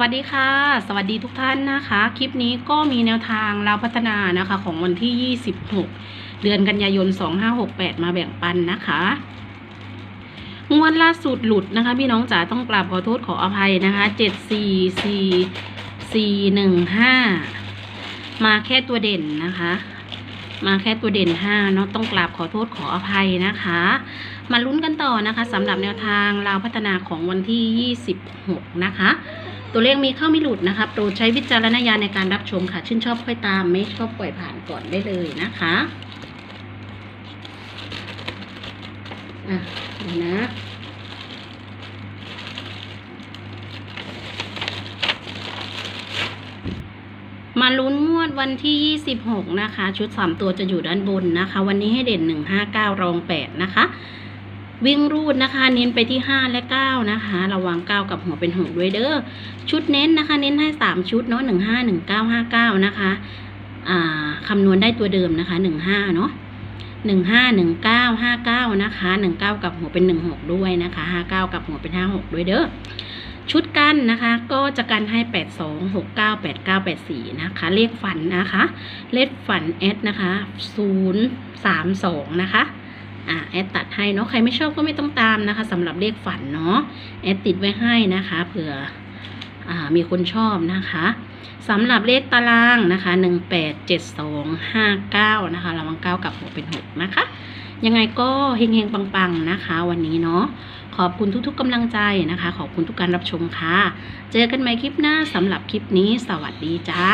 วัสดีค่ะ สวัสดีทุกท่านนะคะ คลิปนี้ก็มีแนวทางเราวพัฒนานะคะของวันที่ 26 เดือนกันยายน 2568 มาแบ่งปันนะคะงวดล่าสุดหลุดนะคะ พี่น้องจ๋าต้องกราบขอโทษขออภัยนะคะ 744 415 มาแค่ตัวเด่นนะคะ มาแค่ตัวเด่น5เนาะต้องกราบขอโทษขออภัยนะคะ มาลุ้นกันต่อนะคะสำหรับแนวทางเราวพัฒนาของวันที่ 26 นะคะ ตัวเลขมีเข้าไม่หลุดนะคะโปรดใช้วิจารณญาณในการรับชมค่ะ ชื่นชอบค่อยตาม ไม่ชอบปล่อยผ่านก่อนได้เลยนะคะอะดูนะมาลุ้นงวดวันที่ 26 นะคะ ชุด 3 ตัวจะอยู่ด้านบนนะคะ วันนี้ให้เด่น 159 รอง 8 นะคะ วิ่งรูดนะคะ เน้นไปที่ 5 และ 9 นะคะ ระวัง 9 กับหัวเป็นหกด้วยเด้อ ชุดเน้นนะคะ เน้นให้ 3 ชุดเนาะ 15 19 59 นะคะ อ่าคำนวณได้ตัวเดิมนะคะ 15 เนาะ15 19 59นะคะ19กับหัวเป็น16ด้วยนะคะ59กับหัวเป็น56ด้วยเด้อชุดกันนะคะ ก็จะกันให้82 69 89 84นะคะ เลขฝันนะคะ เลขฝันแอดนะคะ032นะคะ อ่าแอดตัดให้เนาะใครไม่ชอบก็ไม่ต้องตามนะคะสำหรับเลขฝันเนาะแอดติดไว้ให้นะคะเผื่ออมีคนชอบนะคะสำหรับเลขตารางนะคะ187259นะคะระวัง9กับหัวเป็น6นะคะ ยังไงก็เฮงๆ ปังๆนะคะ วันนี้เนาะขอบคุณทุกๆกำลังใจนะคะ ขอบคุณทุกการรับชมค่ะ เจอกันใหม่คลิปหน้าสำหรับคลิปนี้ สวัสดีจ้า